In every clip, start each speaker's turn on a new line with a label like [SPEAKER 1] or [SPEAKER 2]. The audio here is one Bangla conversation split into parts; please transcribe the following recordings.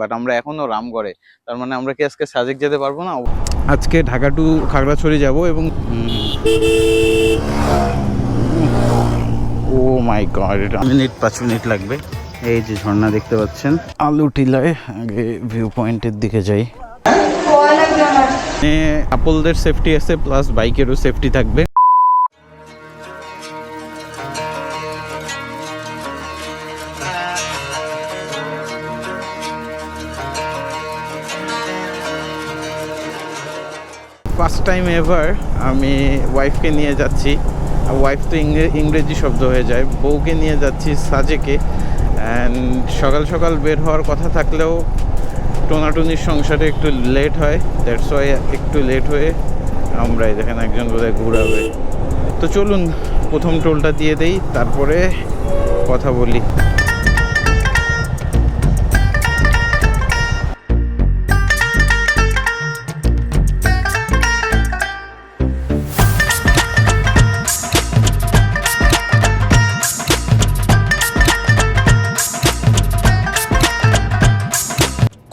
[SPEAKER 1] বাট আমরা এখনও রামগড়ে। তার মানে আমরা কি আজকে সাজেক যেতে পারব না? আজকে ঢাকা টু খাগড়াছড়ি যাব এবং ও মাই গড এটা মিনিট পাঁচ মিনিট লাগবে। এই যে ঝর্ণা দেখতে পাচ্ছেন। আলু টিলায় আগে ভিউ পয়েন্টের দিকে যাই। আপলদের সেফটি আছে প্লাস বাইকেরও সেফটি থাকবে। ফার্স্ট টাইম এভার আমি ওয়াইফকে নিয়ে যাচ্ছি। ওয়াইফ তো ইংরে- ইংরেজি শব্দ হয়ে যায়। বউকে নিয়ে যাচ্ছি সাজেকে। অ্যান্ড সকাল সকাল বের হওয়ার কথা থাকলেও টোনাটুনির সংসারে একটু লেট হয়। দ্যাটস ওয়াই একটু লেট হয়ে আমরা দেখেন একজন বোধহয় ঘুরাবে। তো চলুন, প্রথম টোলটা দিয়ে দেই, তারপরে কথা বলি।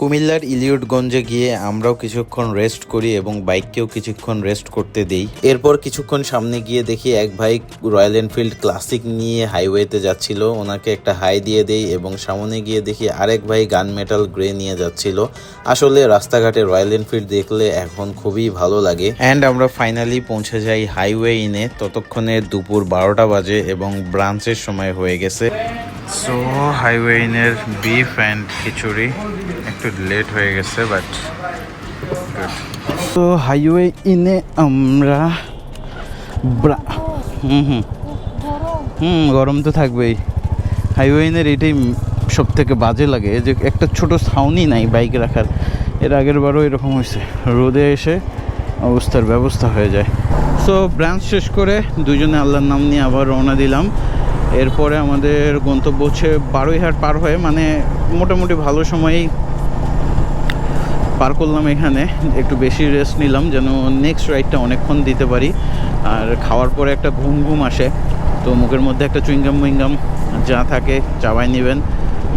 [SPEAKER 1] কুমিল্লার ইলিয়টগঞ্জে গিয়ে আমরাও কিছুক্ষণ রেস্ট করি এবং বাইককেও কিছুক্ষণ রেস্ট করতে দেই। এরপর কিছুক্ষণ সামনে গিয়ে দেখি এক ভাই রয়্যাল এনফিল্ড ক্লাসিক নিয়ে হাইওয়েতে যাচ্ছিল। ওনাকে একটা হাই দিয়ে দেই এবং সামনে গিয়ে দেখি আরেক ভাই গান মেটাল গ্রে নিয়ে যাচ্ছিল। আসলে রাস্তাঘাটে রয়্যাল এনফিল্ড দেখলে এখন খুবই ভালো লাগে। অ্যান্ড আমরা ফাইনালি পৌঁছে যাই হাইওয়ে ইনে ততক্ষণে দুপুর বারোটা বাজে এবং ব্রাঞ্চের সময় হয়ে গেছে। সো হাইওয়ে ইনের বিফ অ্যান্ড খিচুড়ি। একটু লেট হয়ে গেছে বাট তো হাইওয়ে ইনে আমরা হুম হুম। হুম, গরম তো থাকবেই। হাইওয়ে ইনের এটাই সব থেকে বাজে লাগে। যে একটা ছোট ছাউনি নাই বাইক রাখার, এর আগের বারও এরকম হয়েছে রোদে এসে অবস্থার ব্যবস্থা হয়ে যায়। সো ব্রাঞ্চ শেষ করে দুজনে আল্লাহর নাম নিয়ে আবার রওনা দিলাম। এরপরে আমাদের গন্তব্য হচ্ছে বারোইহাট পার হয়ে মানে মোটামুটি ভালো সময়ই পার করলাম এখানে, একটু বেশি রেস্ট নিলাম যেন নেক্সট রাইডটা অনেকক্ষণ দিতে পারি। আর খাওয়ার পরে একটা ঘুম ঘুম আসে, তো মুখের মধ্যে একটা চুইংগাম উইংগাম যা থাকে চাবাই নেবেন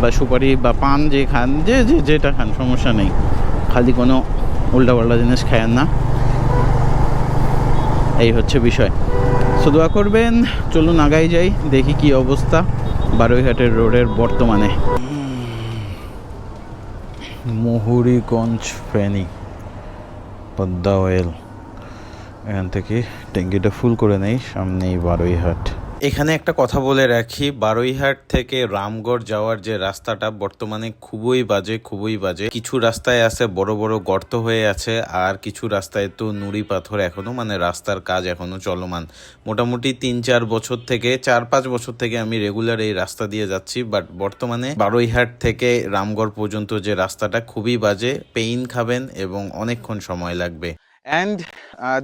[SPEAKER 1] বা সুপারি বা পান যে খান, যে যে, যেটা খান, সমস্যা নেই। খালি কোনো উল্টাপাল্টা জিনিস খায়েন না। এই হচ্ছে বিষয়। সো দোয়া করবেন, চলুন আগাই যাই, দেখি কি অবস্থা বারোইহাটের রোডের বর্তমানে। মুহুরিগঞ্জ ফেনি পদ্মা অয়েল এখান থেকে ট্যাঙ্কিটা ফুল করে নেই সামনেই বারোইহাট। এখানে একটা কথা বলে রাখি, বারোইহাট থেকে রামগড় যাওয়ার যে রাস্তাটা বর্তমানে খুবই বাজে খুবই বাজে। কিছু রাস্তায় আছে বড় বড় গর্ত হয়ে আছে, আর কিছু রাস্তায় তো নুড়ি পাথর এখনও মানে রাস্তার কাজ এখনও চলমান। মোটামুটি তিন চার বছর থেকে, চার পাঁচ বছর থেকে আমি রেগুলার এই রাস্তা দিয়ে যাচ্ছি বাট বর্তমানে বারোইহাট থেকে রামগড় পর্যন্ত যে রাস্তাটা খুবই বাজে পেইন খাবেন এবং অনেকক্ষণ সময় লাগবে। অ্যান্ড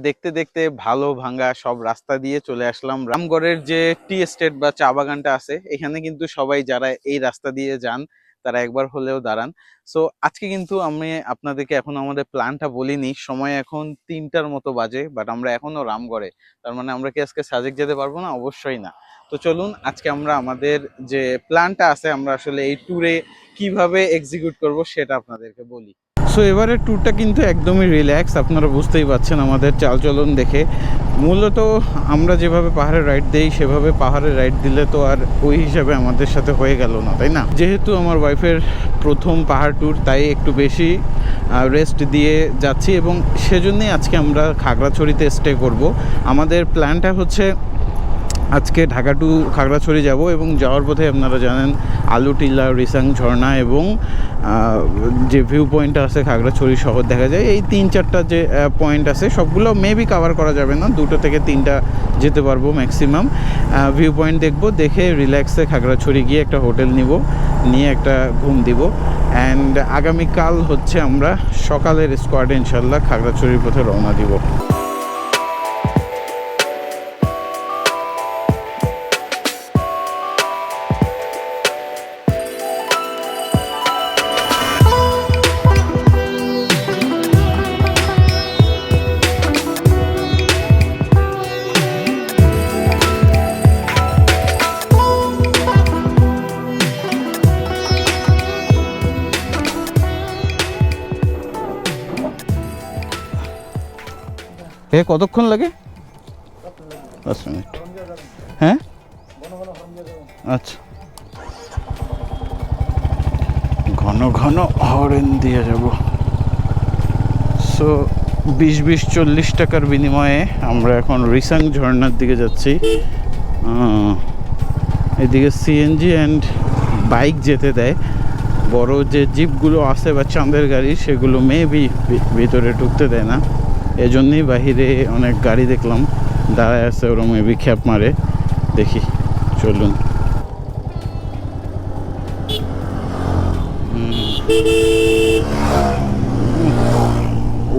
[SPEAKER 1] দেখতে দেখতে ভালো ভাঙ্গা সব রাস্তা দিয়ে চলে আসলাম। রামগড়ের যে টি এস্টেট বা চা বাগানটা আছে, এখানে কিন্তু সবাই যারা এই রাস্তা দিয়ে যান, তারা একবার হলেও দাঁড়ান। সো আজকে কিন্তু আমি আপনাদেরকে এখন আমাদের প্ল্যানটা বলিনি। সময় এখন তিনটার মতো বাজে বাট আমরা এখনও রামগড়ে। তার মানে আমরা কি আজকে সাজেক যেতে পারব না? অবশ্যই না। তো চলুন, আজকে আমরা আমাদের যে প্ল্যানটা আছে, আমরা আসলে এই ট্যুরে কীভাবে এক্সিকিউট করব সেটা আপনাদেরকে বলি। সো এবারের ট্যুরটা কিন্তু একদমই রিল্যাক্স আপনারা বুঝতেই পাচ্ছেন আমাদের চালচলন দেখে। মূলত আমরা যেভাবে পাহাড়ে রাইড দেই, সেভাবে পাহাড়ে রাইড দিলে তো আর ওই হিসাবে আমাদের সাথে হয়ে গেল না, তাই না? যেহেতু আমার ওয়াইফের প্রথম পাহাড় ট্যুর তাই একটু বেশি রেস্ট দিয়ে যাচ্ছি এবং সেজন্যই আজকে আমরা খাগড়াছড়িতে স্টে করব। আমাদের প্ল্যানটা হচ্ছে আজকে ঢাকা টু খাগড়াছড়ি যাব এবং যাওয়ার পথে আপনারা জানেন, আলু, টিলা, রিসাং, ঝর্ণা এবং যে ভিউ পয়েন্ট আছে খাগড়াছড়ি শহর দেখা যায়, এই তিন চারটা যে পয়েন্ট আছে, সবগুলো মেবি কাভার করা যাবে না, দুটো থেকে তিনটা যেতে পারব ম্যাক্সিমাম ভিউ পয়েন্ট দেখব, দেখে রিল্যাক্সে খাগড়াছড়ি গিয়ে একটা হোটেল নিব, নিয়ে একটা ঘুম দিব। অ্যান্ড আগামীকাল হচ্ছে আমরা সকালের স্কোয়াডে ইনশাল্লাহ খাগড়াছড়ির পথে রওনা দিব। এ কতক্ষণ লাগে? দশ মিনিট। হ্যাঁ? আচ্ছা। ঘন ঘন হরেন দিয়ে যাব। সো বিশ বিশ চল্লিশ টাকার বিনিময়ে আমরা এখন রিসাং ঝর্ণার দিকে যাচ্ছি। এদিকে সিএনজি অ্যান্ড বাইক যেতে দেয়। বড় যে জিপগুলো আছে বা চাঁদের গাড়ি, সেগুলো মেবি ভিতরে ঢুকতে দেয় না। এজন্যই বাহিরে অনেক গাড়ি দেখলাম। দাঁড়ায় আছে ওরা মেবি খ্যাপ মারে। দেখি, চলুন।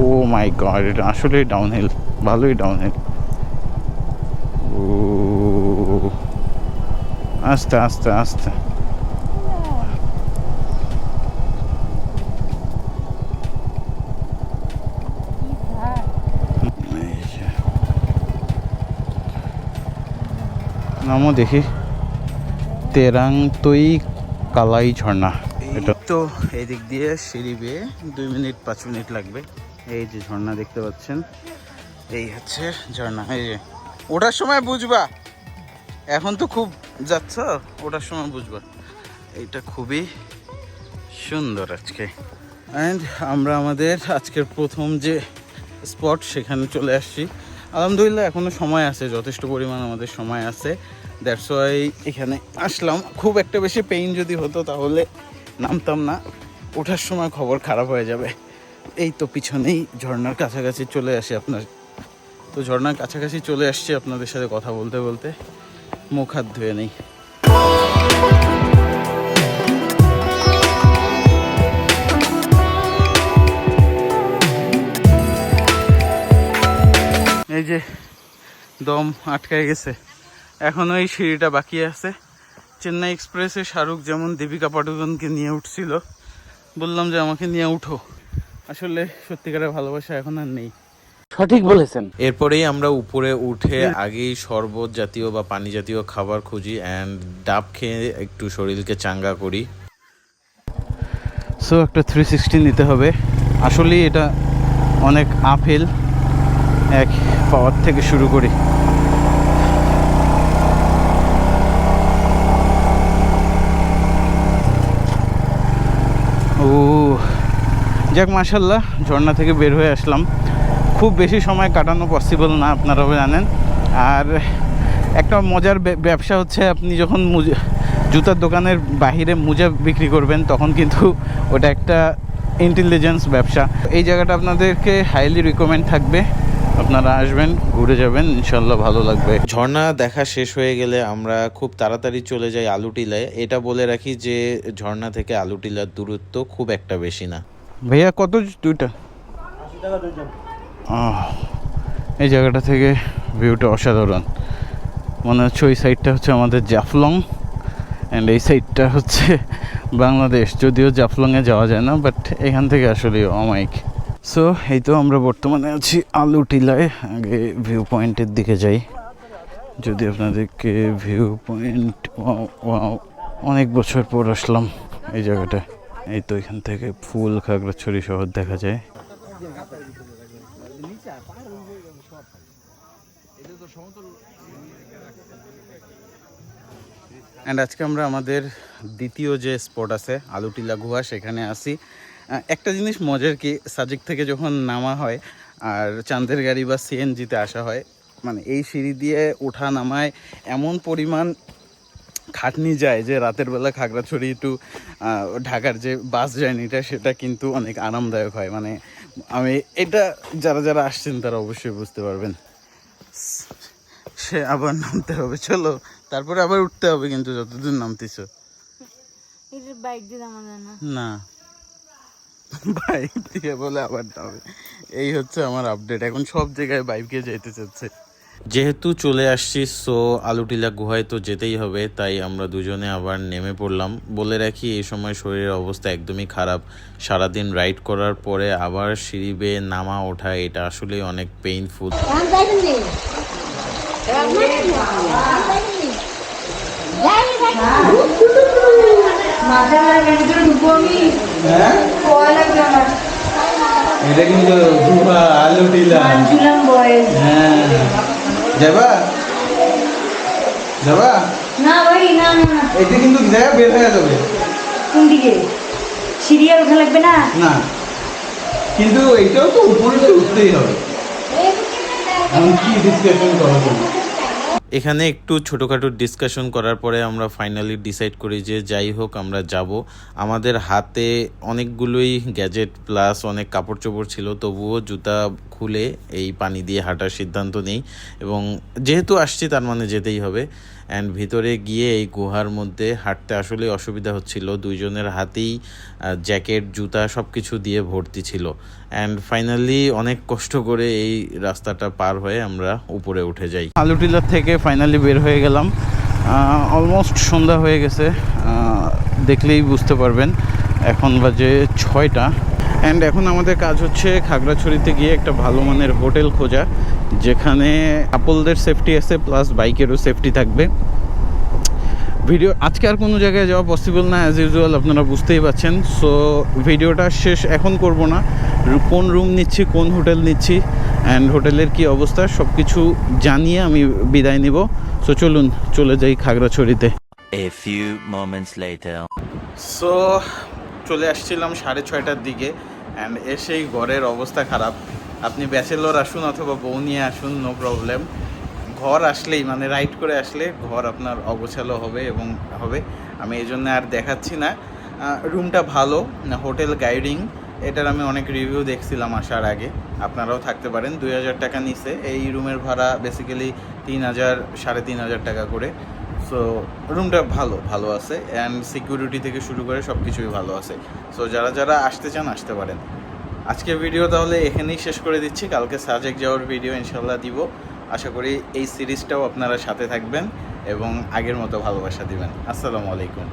[SPEAKER 1] ও মাই গড, এটা আসলেই ডাউনহিল ভালোই ডাউনহিল ও, আস্তে আস্তে আস্তে এই যে। নামও দেখি। তেরাং তৈ কালাই ঝর্ণা। এটা তো এদিক দিয়ে সিঁড়ি বেয়ে দুই মিনিট, পাঁচ মিনিট লাগবে। এই যে ঝর্ণা দেখতে পাচ্ছেন, এই হচ্ছে ঝর্ণা। এই যে, ওঠার সময় বুঝবা। এখন তো খুব যাচ্ছ, ওঠার সময় বুঝবা। এইটা খুবই সুন্দর আজকে। অ্যান্ড আমরা আমাদের আজকের প্রথম যে স্পট সেখানে চলে আসছি। আলহামদুলিল্লাহ এখনও সময় আছে, যথেষ্ট পরিমাণ আমাদের সময় আছে। দ্যাটস ওয়াই এখানে আসলাম। খুব একটা বেশি পেইন যদি হতো তাহলে নামতাম না। ওঠার সময় খবর খারাপ হয়ে যাবে। এই তো পিছনেই ঝর্নার কাছাকাছি চলে আসে আপনার তো ঝর্নার কাছাকাছি চলে আসছি আপনাদের সাথে কথা বলতে বলতে। মুখ হাত ধুয়ে নেই। এই যে দম আটকায় গেছে। এখনও এই সিঁড়িটা বাকি আছে। চেন্নাই এক্সপ্রেসে শাহরুখ যেমন দীপিকা পাডুকোনকে নিয়ে উঠছিল বললাম যে আমাকে নিয়ে উঠো। আসলে সত্যিকারের ভালোবাসা এখন আর নেই।
[SPEAKER 2] সঠিক বলেছেন।
[SPEAKER 1] এরপরেই আমরা উপরে উঠে আগেই শরবত জাতীয় বা পানি জাতীয় খাবার খুঁজি অ্যান্ড ডাব খেয়ে একটু শরীরকে চাঙ্গা করি। সো একটা থ্রি সিক্সটি নিতে হবে। আসলেই এটা অনেক আপেল এক পাওয়ার থেকে শুরু করি। ও, যাক মাসাল্লাহ ঝর্ণা থেকে বের হয়ে আসলাম। খুব বেশি সময় কাটানো পসিবল না আপনারাও জানেন। আর একটা মজার ব্যবসা হচ্ছে, আপনি যখন জুতার দোকানের বাহিরে মোজা বিক্রি করবেন, তখন কিন্তু ওটা একটা ইন্টেলিজেন্স ব্যবসা। এই জায়গাটা আপনাদেরকে হাইলি রিকমেন্ড থাকবে। আপনারা আসবেন ঘুরে যাবেন ইনশাল্লাহ ভালো লাগবে। ঝর্ণা দেখা শেষ হয়ে গেলে আমরা খুব তাড়াতাড়ি চলে যাই আলুটিলায়। এটা বলে রাখি যে ঝর্ণা থেকে আলুটিলার দূরত্ব খুব একটা বেশি না। ভাইয়া কত দুইটা? এই জায়গাটা থেকে ভিউটা অসাধারণ। মনে হচ্ছে ওই সাইডটা হচ্ছে আমাদের জাফলং অ্যান্ড এই সাইডটা হচ্ছে বাংলাদেশ। যদিও জাফলংয়ে যাওয়া যায় না বাট এখান থেকে আসলে অমাইক সো এই তো আমরা বর্তমানে আছি আলু টিলায় আগে ভিউ পয়েন্টের দিকে যাই। যদি আপনাদেরকে ভিউ পয়েন্ট অনেক বছর পর আসলাম এই জায়গাটা এই তো এখান থেকে ফুল খাগড়াছড়ি শহর দেখা যায়। অ্যান্ড আজকে আমরা আমাদের দ্বিতীয় যে স্পট আছে, আলুটিলা গুহা, সেখানে আসি একটা জিনিস মজার কি সাজেক থেকে যখন নামা হয় আর চাঁদের গাড়ি বা সিএনজিতে আসা হয় মানে এই সিঁড়ি দিয়ে ওঠা নামায় এমন পরিমাণ খাটনি যায় যে রাতের বেলা খাগড়াছড়ি টু ঢাকার যে বাস জার্নিটা সেটা কিন্তু অনেক আরামদায়ক হয়। মানে আমি এটা যারা যারা আসছেন তারা অবশ্যই বুঝতে পারবেন। সে আবার নামতে হবে চলো। তারপরে আবার উঠতে হবে কিন্তু যতদূর নামতেছো।
[SPEAKER 3] না।
[SPEAKER 1] বাইক দিয়ে বলে আবার এই হচ্ছে আমার আপডেট এখন সব জায়গায় বাইকে যেতে চাচ্ছে। যেহেতু চলে আসছি সো আলুটিলা গুহায় তো যেতেই হবে তাই আমরা দুজনে আবার নেমে পড়লাম। বলে রাখি এই সময় শরীরের অবস্থা একদমই খারাপ। সারাদিন রাইড করার পরে আবার সিঁড়ি বেয়ে নামা ওঠা এটা আসলেই অনেক পেইনফুল এটা কিন্তু গুহা আলু টিলা হ্যাঁ যাবা যাবা
[SPEAKER 3] না ভাই না না
[SPEAKER 1] এটা কিন্তু জায়গা বের হয়ে যাবে।
[SPEAKER 3] কোন দিকে? সিরিয়াল ওঠা লাগবে না?
[SPEAKER 1] না। কিন্তু এইটাও তো উপরে উঠতেই হবে। আমি কি ডিসকাশন করার জন্য এখানে একটু ছোটোখাটো ডিসকাশন করার পরে আমরা ফাইনালি ডিসাইড করি যে যাই হোক আমরা যাব। আমাদের হাতে অনেকগুলোই গ্যাজেট প্লাস অনেক কাপড় চোপড় ছিল, তবুও জুতা খুলে এই পানি দিয়ে হাঁটার সিদ্ধান্ত নেই। এবং যেহেতু আসছি তার মানে যেতেই হবে। অ্যান্ড ভিতরে গিয়ে এই গুহার মধ্যে হাঁটতে আসলে অসুবিধা হচ্ছিল। দুইজনের হাতেই জ্যাকেট, জুতা সব কিছু দিয়ে ভর্তি ছিল। অ্যান্ড ফাইনালি অনেক কষ্ট করে এই রাস্তাটা পার হয়ে আমরা উপরে উঠে যাই। আলুটিলার থেকে ফাইনালি বের হয়ে গেলাম। অলমোস্ট সন্ধ্যা হয়ে গেছে। দেখলেই বুঝতে পারবেন। এখন বাজে ছয়টা। অ্যান্ড এখন আমাদের কাজ হচ্ছে খাগড়াছড়িতে গিয়ে একটা ভালো মানের হোটেল খোঁজা যেখানে কাপলদের সেফটি আছে প্লাস বাইকেরও সেফটি থাকবে। ভিডিও আজকে আর কোনো জায়গায় যাওয়া পসিবল না অ্যাজ ইউজুয়াল আপনারা বুঝতেই পাচ্ছেন সো ভিডিওটা শেষ এখন করব না। কোন রুম নিচ্ছি কোন হোটেল নিচ্ছি অ্যান্ড হোটেলের কি অবস্থা সব কিছু জানিয়ে আমি বিদায় নিব। সো চলুন চলে যাই খাগড়াছড়িতে।
[SPEAKER 2] A few moments later.
[SPEAKER 1] So চলে আসছিলাম সাড়ে ছয়টার দিকে অ্যান্ড এসেই ঘরের অবস্থা খারাপ। আপনি ব্যাচেলর আসুন অথবা বউ নিয়ে আসুন নো প্রবলেম ঘর আসলেই মানে রাইড করে আসলে ঘর আপনার অগোছালো হবে এবং হবে। আমি এই জন্য আর দেখাচ্ছি না। রুমটা ভালো হোটেল গাইডিং এটার আমি অনেক রিভিউ দেখছিলাম আসার আগে। আপনারাও থাকতে পারেন, দুই হাজার টাকা নিছে এই রুমের ভাড়া বেসিক্যালি তিন হাজার, সাড়ে তিন হাজার টাকা করে। সো রুমটা ভালো ভালো আছে অ্যান্ড সিকিউরিটি থেকে শুরু করে সব কিছুই ভালো আছে। সো যারা যারা আসতে চান, আসতে পারেন। আজকের ভিডিও তাহলে এখানেই শেষ করে দিচ্ছি। কালকে সাজেক যাওয়ার ভিডিও ইনশাল্লাহ দিব। আশা করি এই সিরিজটাও আপনারা সাথে থাকবেন এবং আগের মতো ভালোবাসা দিবেন। আসসালামু আলাইকুম।